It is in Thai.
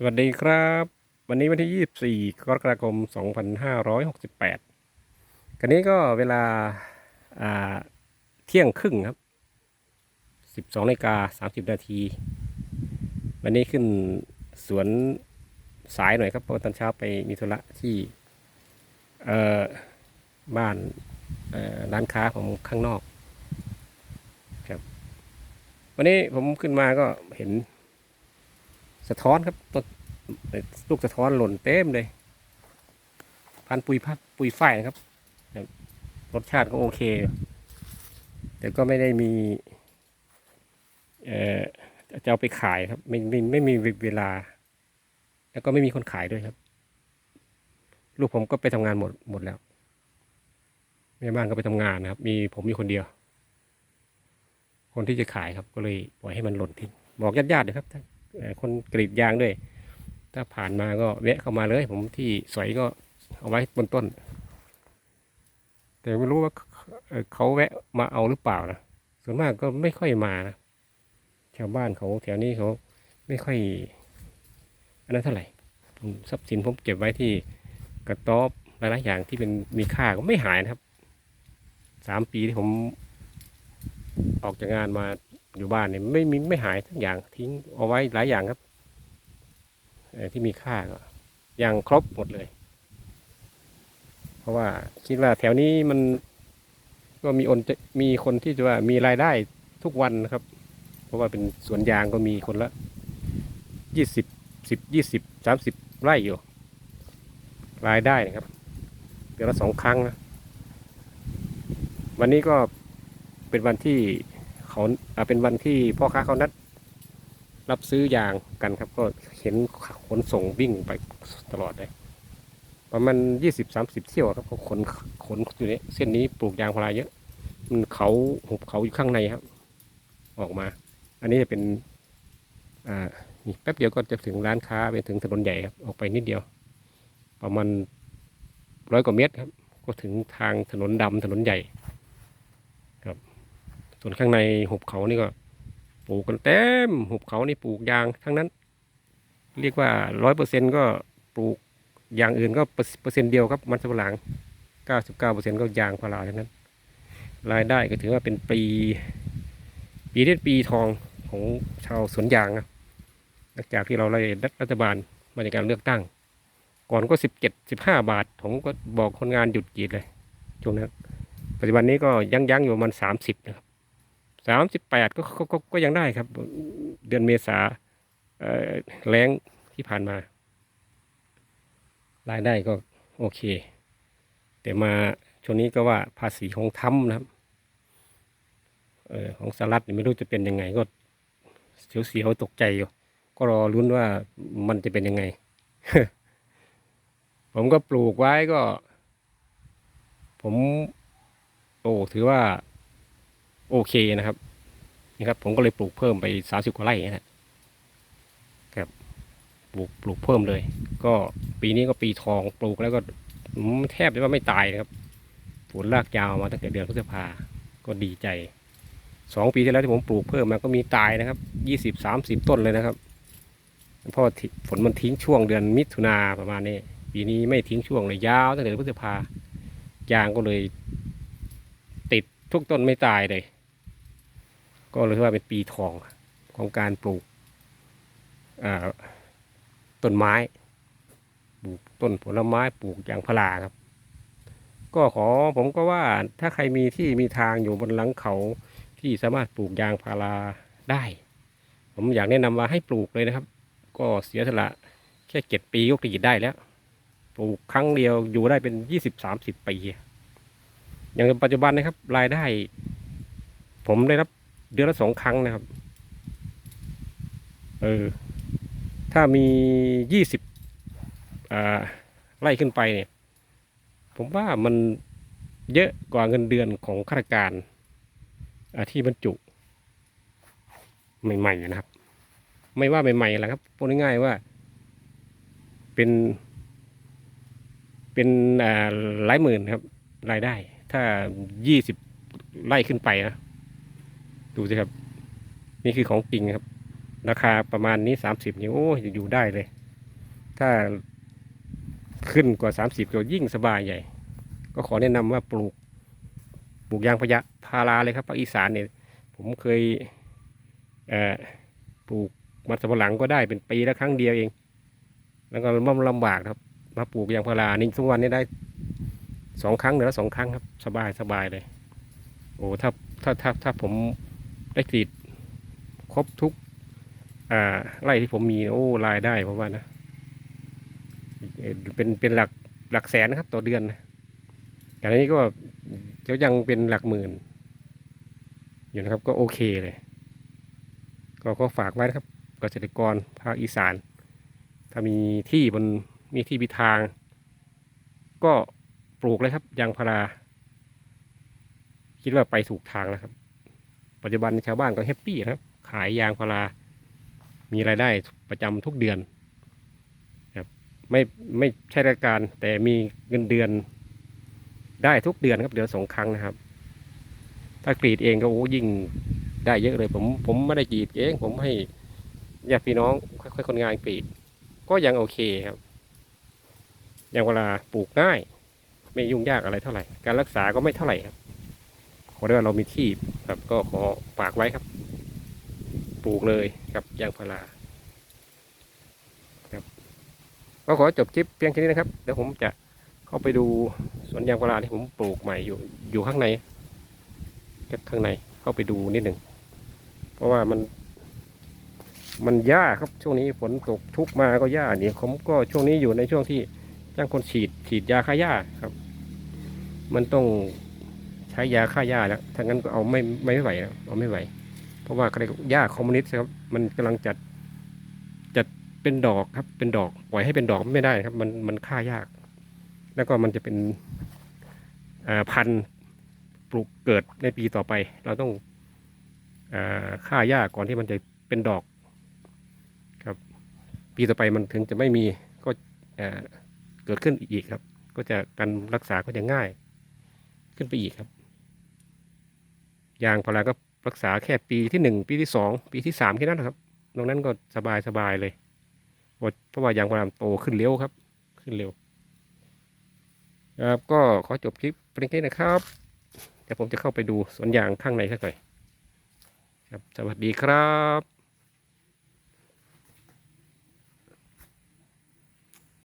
สวัสดีครับ วันนี้วันที่ 24 กรกฎาคม 2568 กันนี้ก็เวลาเที่ยงครึ่งครับ 12นาฬิกา30 นาที วันนี้ขึ้นสวนสายหน่อยครับ เพราะตอนเช้าไปมีธุระที่บ้านร้านค้าของข้างนอกครับ วันนี้ผมขึ้นมาก็เห็น สะท้อนครับต้นลูกสะท้อนหล่นเต็มเลย พันปุยพัดปุยฝ้ายนะครับ รสชาติก็โอเค แต่ก็ไม่ได้มี เอ่อจะเอาไปขายครับ ไม่ไม่ไม่มีเวลา แล้วก็ไม่มีคนขายด้วยครับ ลูกผมก็ไปทำงานหมดหมดแล้วแม่บ้านก็ไปทำงานนะครับ มีผมมีคนเดียว คนที่จะขายครับ ก็เลยปล่อยให้มันหล่นทิ้งบอกญาติๆเลยครับเอ่อ คนกรีดยางด้วย ถ้าผ่านมาก็แวะเข้ามาเลย ผมที่สวยก็เอาไว้บนต้น แต่ไม่รู้ว่าเขาแวะมาเอาหรือเปล่านะส่วนมากก็ไม่ค่อยมานะชาวบ้านเขาแถวนี้เขาไม่ค่อยอันนั้นเท่าไหร่ผมทรัพย์สินผมเก็บไว้ที่กระต๊อบหลายๆอย่างที่เป็นมีค่าก็ไม่หายนะครับสามปีที่ผมออกจากงานมา อยู่บ้านเนี่ยไม่มีไม่หายทั้งอย่างทิ้งเอาไว้หลายอย่างครับที่มีค่าก็อยังครบหมดเลย เพราะว่าคิดว่าแถวนี้มันก็มีอนมีคนที่จะว่ามีรายได้ทุกวันนะครับ เพราะว่าเป็นสวนยางก็มีคนละยี่สิบสิบยี่สิบสามสิบไร่อยู่ รายได้นะครับเดือนละสองครั้งนะวันนี้ก็เป็นวันที่ เขาเป็นวันที่พ่อค้าเขานัด รับซื้อยางกันครับ ก็เห็นขนส่งวิ่งไปตลอดเลยประมาณยี่สิบสามสิบเที่ยวครับเขาขนขนอยู่เนี่ยเส้นนี้ปลูกยางพาราเยอะมันเขาหุบเขาอยู่ข้างในครับ ออกมา อันนี้จะเป็น อ่านี่แป๊บเดียวก็จะถึงร้านค้าไปถึงถนนใหญ่ครับออกไปนิดเดียว ประมาณร้อยกว่าเมตรครับ ก็ถึงทางถนนดำถนนใหญ่ ส่วนข้างในหุบเขานี่ก็ปลูกกันเต็มหุบเขานี่ปลูกยางทั้งนั้น เรียกว่าร้อยเปอร์เซ็นก็ปลูกอย่างอื่นก็เปอร์เซ็นต์เดียวครับมันสำปะหลังเก้าสิบเก้าเปอร์เซ็นก็ยางพาราทั้งนั้น รายได้ก็ถือว่าเป็นปีปีที่ปีทองของชาวสวนยางนะหลังจากที่เราได้รัฐบาลมาในการเลือกตั้ง ก่อนก็สิบเจ็ดสิบห้าบาท ผมก็บอกคนงานหยุดกรีดเลยช่วงนั้นปัจจุบันนี้ก็ยังยังอยู่ประมันสามสิบนะครับ สามสิบแปดก็ก็ก็ก็ยังได้ครับ เดือนเมษาเอ่อแรงที่ผ่านมา รายได้ก็โอเค แต่มาช่วงนี้ก็ว่าภาษีของทำนะครับเออของสหรัฐไม่รู้จะเป็นยังไงก็เสียวเสียวๆตกใจอยู่ก็รอรุ้นว่ามันจะเป็นยังไง ผมก็ปลูกไว้ก็ ผม โอ้ถือว่า โอเคนะครับนี่ครับ ผมก็เลยปลูกเพิ่มไปสามสิบกว่าไร่นะครับปลูกปลูกเพิ่มเลย ก็ปีนี้ก็ปีทองปลูกแล้วก็แทบจะว่าไม่ตายนะครับผลรากยาวมาตั้งแต่เดือนพฤษภาก็ดีใจสองปีที่แล้วที่ผมปลูกเพิ่มมาก็มีตายนะครับยี่สิบสามสิบต้นเลยนะครับเพราะที่ฝนมันทิ้งช่วงเดือนมิถุนาประมาณนี้ปีนี้ไม่ทิ้งช่วงเลยยาวตั้งแต่เดือนพฤษภายางก็เลย ติดทุกต้นไม่ตายเลย ก็เลยว่าเป็นปีทองของการปลูกต้นไม้ ปลูกต้นผลไม้ปลูกยางพาราครับ ก็ขอผมก็ว่าถ้าใครมีที่มีทางอยู่บนหลังเขาที่สามารถปลูกยางพาราได้ ผมอยากแนะนำว่าให้ปลูกเลยนะครับ ก็เสียสละแค่เจ็ดปีก็กรีดได้แล้ว ปลูกครั้งเดียวอยู่ได้เป็นยี่สิบสามสิบปี อย่างปัจจุบันนะครับรายได้ ผมได้รับ เดือนละสองครั้งนะครับ เออ ถ้ามียี่สิบอ่าไล่ขึ้นไปเนี่ย ผมว่ามันเยอะกว่าเงินเดือนของข้าราชการที่บรรจุใหม่ ๆ นะครับ ไม่ว่าใหม่ๆแหละครับพูดง่ายๆว่า เป็น เป็นหลายหมื่นครับ รายได้ ถ้ายี่สิบไร่ขึ้นไปนะ ดูสิครับ นี่คือของจริงครับ ราคาประมาณนี้สามสิบนี่โอ้ยอยู่ได้เลย ถ้าขึ้นกว่า30ก็ยิ่งสบายใหญ่ ก็ขอแนะนำว่าปลูก ปลูกยางพยะพาราเลยครับภาคอีสานเนี่ย ผมเคยเอปลูกมันสำปะหลังก็ได้เป็นปีละครั้งเดียวเอง แล้วก็มั่ลำบากครับ มาปลูกยางพารานี่ทุกวันนี้ได้สองครั้งเดือนละสองครั้งครับ สบายสบายเลย โอ้ถ้าถ้าถ้าถ้าผม ได้กรีดครบทุกอ่าไร่ที่ผมมีโอ้รายได้ผมว่านะเป็นเป็นหลักหลักแสนนะครับ ต่อเดือนนะแต่อันนี้ก็จะยังเป็นหลักหมื่น อยู่นะครับก็โอเคเลย ก็ก็ฝากไว้นะครับเกษตรกรภาคอีสาน ถ้ามีที่บนมีที่มีทาง ก็ปลูกเลยครับยางพารา คิดว่าไปถูกทางแล้วครับ ปัจจุบันชาวบ้านก็แฮปปี้ครับ ขายยางพารา มีรายได้ประจำทุกเดือนครับไม่ไม่ใช่ราชการแต่มีเงินเดือนได้ทุกเดือนครับ เดือนสองครั้งนะครับ ถ้ากรีดเองก็โอ้ยิ่งได้เยอะเลย ผมผมไม่ได้กรีดเอง ผมให้ญาติพี่น้องค่อยๆคนงานกรีด ก็ยังโอเคครับอย่างเวลาปลูกง่าย ไม่ยุ่งยากอะไรเท่าไหร่ การรักษาก็ไม่เท่าไหร่ครับ ขอได้ว่าเรามีที่ครับก็ขอฝากไว้ครับ ปลูกเลยครับยางพาราครับก็ขอจบคลิปเพียงแค่นี้นะครับเดี๋ยวผมจะเข้าไปดูสวนยางพาราที่ผมปลูกใหม่อยู่อยู่ข้างในครับข้างในเข้าไปดูนิดหนึ่งเพราะว่ามันมันหญ้าครับช่วงนี้ฝนตกทุกมาก็หญ้าเนี่ยผมก็ช่วงนี้อยู่ในช่วงที่จ้างคนฉีดฉีดยาฆ่าหญ้าครับ มันต้อง ช้ยาฆ่าหญ้าแล้วถ้างั้นก็เอาไม่ไม่ไหวแล้วเอาไม่ไหว เพราะว่าเขาเรียกหญ้าคอมมิวนิสต์ครับ มันกำลังจัดจัดเป็นดอกครับ เป็นดอกปล่อยให้เป็นดอกไม่ได้ครับ มันมันฆ่ายาก แล้วก็มันจะเป็นพันธุ์ปลูกเกิดในปีต่อไป เราต้องฆ่าหญ้าก่อนที่มันจะเป็นดอกครับ ปีต่อไปมันถึงจะไม่มีก็เกิดขึ้นอีกครับ ก็จะการรักษาก็จะง่ายขึ้นไปอีกครับ ยางพาราก็รักษาแค่ปีที่หนึ่งปีที่สองปีที่สามแค่นั้นนะครับตรงนั้นก็สบายสบายเลยเพราะว่ายางพาราโตขึ้นเร็วครับ ขึ้นเร็วครับก็ขอจบคลิปเพียงแค่นี้นะครับเดี๋ยวผมจะเข้าไปดูสวนยางข้างในสักหน่อยครับ สวัสดีครับ